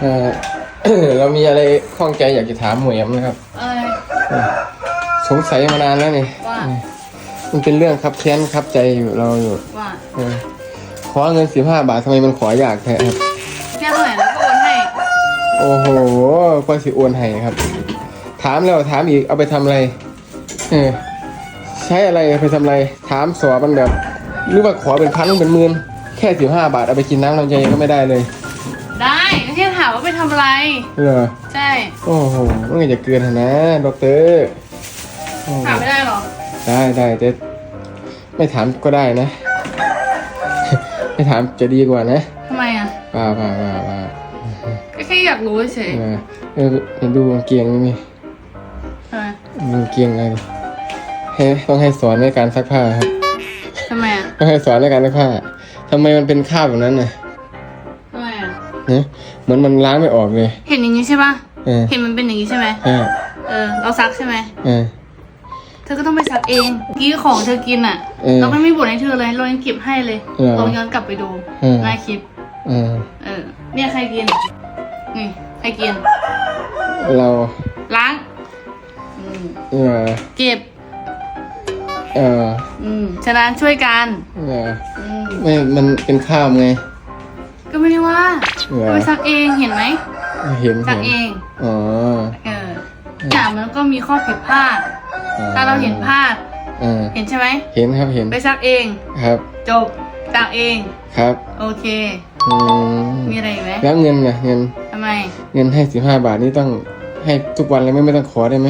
เอ่อ เรามีอะไรข้องใจอยากจะถามหมวยแอมนะครับอะไรสงสัยมานานแล้วนี่ว่าอืมมันเป็นเรื่องครับแค้นครับใจอยู่เราอยู่ว่าเออขอเงินสิบห้าบาททำไมมันขอยากแท้ครับ แค่เท่าไหร่แล้วก็โอนให้โอ้โหกว่าสิโอนให้ครับ ถามแล้วถามอีกเอาไปทำอะไร เออ ใช้อะไรเอาไปทำอะไร ถามสอบมันแบบหรือว่าขอเป็นพันหรือเป็นหมื่นแค่สิบห้าบาทเอาไปกินน้ำลำไยก็ไม่ได้เลย ได้แค่ถามว่าไปทำอะไร เหรอใช่โอ้โหมันก็จะเกินหั่นนะดอกเตอร์โอ้ถามไม่ได้หรอ ได้ได้แต่ไม่ถามก็ได้นะ ไม่ถามจะดีกว่านะทำไมอะ ป่าป่าป่าป่าก็แค่อยากรู้เฉยเออเออเห็นดูกางเกงนี่ทำไมดูกางเกงอะไรดิให้ต้องให้สอนในการซักผ้าครับทำไมอะ ต้องให้สอนในการซักผ้าทำไมมันเป็นคราบแบบนั้นน่ะทำไม อะนะเหมือนมันล้างไม่ออกเลย เห็นอย่างนี้ใช่ปะเออ เห็นมันเป็นอย่างนี้ใช่ไหมเออเออเราซักใช่ไหมเออ เธอก็ต้องไปซักเองกี้ของเธอกินอะเออเราก็ไม่บ่นให้เธอเลยเรายังเก็บให้เลยเออลองย้อนกลับไปดูเออ หน้าคลิป เออเออ เนี่ยใครกินนี่ใครกิน เราล้าง อืมเออเก็บ เอออืมฉะนั้นช่วยกัน เอออืมไม่มันเป็นข้าวไง ก็ไม่ได้ว่าเออเอาไปซักเองเห็นไหมเห็นซักเห็นเองอ๋อเออแต่มันก็มีข้อผิดพลาดถ้าเราเห็นพลาดเออเห็นใช่ไหม เห็นครับเห็นไปซักเอง ครับจบซักเอง ครับโอเค อืมมีอะไรอีกไหมแล้วเงินน่ะเงินทำไม เงินให้สิบห้าบาทนี่ต้องให้ทุกวันเลยไหม่ไม่ต้องขอได้ไหม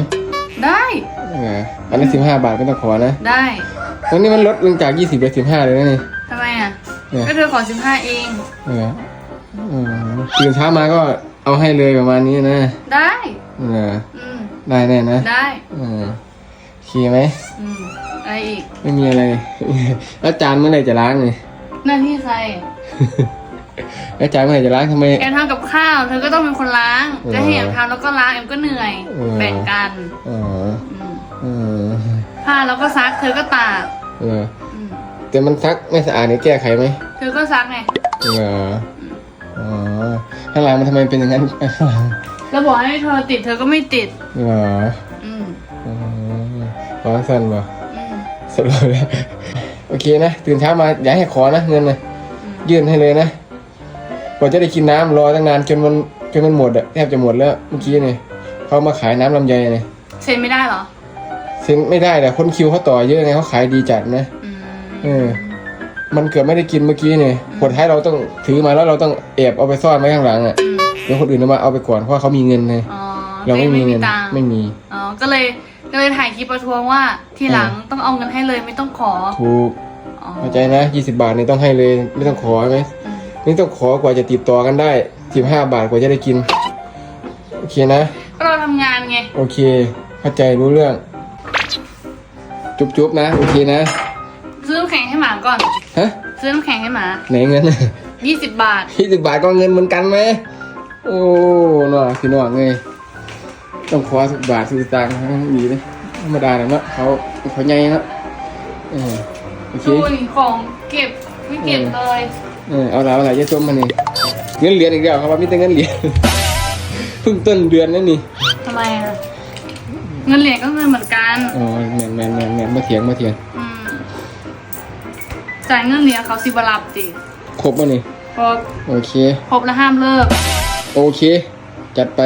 ได้เอออันนี้สิบห้าบาทไม่ต้องขอนะได้แล้วนี่มันลดลงจากยี่สิบเป็นสิบห้าเลยนะนี่ทำไมอะ เออก็เธอขอสิบห้าเอง เออเออตื่นเช้ามาก็เอาให้เลยประมาณนี้นะได้ เอออืม ได้แน่นะได้ เออโอเคไหม อืมอะไรอีก ไม่มีอะไร แล้วจานเมื่อไหร่จะล้างเนี่ยหน้าที่ใคร แล้วจานเมื่อไหร่จะล้างทำไม แอมทำกับข้าว เธอก็ต้องเป็นคนล้าง เออจะให้แอมทำแล้วก็ล้างแอมก็เหนื่อย เออ แบ่งกันอ๋ออืมเออผ้าแล้วก็ซัก เธอก็ตาก เอออืม แต่มันซักไม่สะอาดนี่แก้ไขไหมเธอก็ซักไง เหรออ๋อข้างหลังมันทำไมเป็นอย่างนั้นข้างหลังแล้วบอกให้เธอติดเธอก็ไม่ติด เหรออืมอ๋อขอสั้นป่ะอืมสรุปแล้วโอเคนะ ตื่นเช้ามาอย่าให้ขอนะเงินนะอืมยื่นให้เลยนะกว่าจะได้กินน้ำรอตั้งนานจนมันจนมันหมดอะแทบจะหมดแล้วเมื่อกี้เนี่ยเขามาขายน้ำลำไยเนี่ยเซ็นไม่ได้เหรอ เซ็นไม่ได้แต่คนคิวเขาต่อเยอะไงเขาขายดีจัดนะ อืมเออ มันเกือบไม่ได้กินเมื่อกี้เนี่ยผลท้ายเราต้องถือมาแล้วเราต้องแอบเอาไปซ่อนไว้ข้างหลังอะอืมเดี๋ยวคนอื่นเอามาเอาไปก่อนเพราะเขามีเงินไงอ๋อเราไม่มีเงินตังค์ไม่มีอ๋อก็เลยก็เลยถ่ายคลิปประท้วงว่าทีหลังต้องเอาเงินให้เลยไม่ต้องขอถูกอ๋อเข้าใจนะยี่สิบาทเนี่ยต้องให้เลยไม่ต้องขอใช่ไหมอืมนี่ต้องขอกว่าจะติดต่อกันได้สิบห้าบาทกว่าจะได้กินโอเคนะก็เราทำงานไง โอเค เข้าใจรู้เรื่อง จุ๊บๆนะ โอเคนะซื้อ น้ำแข็งให้หมาก่อน ฮะซื้อน้ำแข็งให้หมา ไหนเงินยี่สิบบาท ยี่สิบบาทก็เงินเหมือนกันไหม โอ้หน่อพี่น้องเลยต้องขอสิบบาทสิบตังค์ดีเลยธรรมดาเลยเนาะเขาเขาใหญ่เนาะเออโอเค ดูนี่ของเก็บไม่เก็บเลย เออเอาละเอาละยายส้มมานี่เงินเหรียญอีกแล้วครับว่ามีแต่เงินเหรียญ เพิ่งต้นเดือนนั่นนี่ทำไมอะ เงินเหรียญก็เงินเหมือนกัน อ๋อแมนแมนแมนแมนมาเถียงมาเถียงอืม จ่ายเงินเหรียญเขาสิบรับจิครบป่ะนี่ครบโอเค ครบแล้วห้ามเลิก โอเค จัดไป